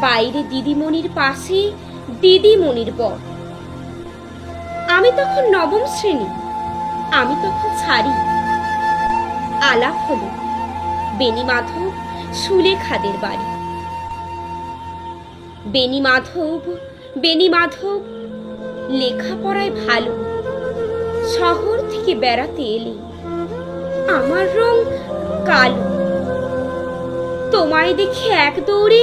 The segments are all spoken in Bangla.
বাইরে দিদিমণির পাশে দিদিমণির বর। আমি তখন নবম শ্রেণি, আমি তখন ছাড়ি আলাপ হলো বেনি মাধব সুলেখাদের বাড়ি। বেনি মাধব বেনি মাধব লেখাপড়ায় ভালো। শহর থেকে বেড়াতে এলে। আমার রং কালো। তোমায় দেখে এক দৌড়ে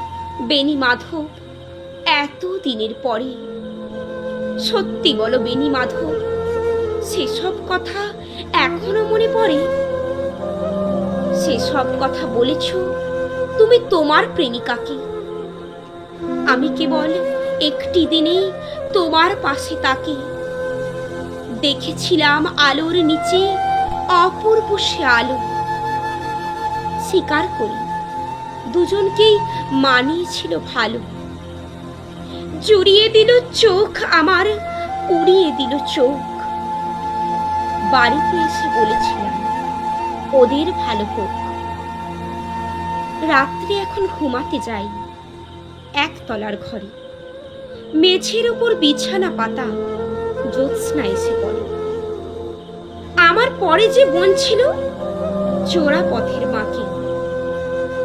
বেনি মাধব, এত দিনের পরে। সত্যি বলো বেনি মাধব, সেসব কথা এখনও মনে পড়ে? সেসব কথা বলেছ তুমি তোমার প্রেমিকাকে। আমি কেবল একটি দিনেই তোমার পাশে তাকে। দেখেছিলাম আলোর নিচে অপূর্ব সে আলো স্বীকার করি দুজনকেই মানিয়েছিল ভালো। জুড়িয়ে দিল চোখ আমার, উড়িয়ে দিল চোখ। বাড়িতে এসে বলেছিলাম, ওদের ভালো হোক। রাত্রে এখন ঘুমাতে যাই, একতলার ঘরে। মেঝের উপর বিছানা পাতা, জ্যোৎস্না এসে পড়ে। আমার পরে যে বোন ছিল চোরা পথের মাকে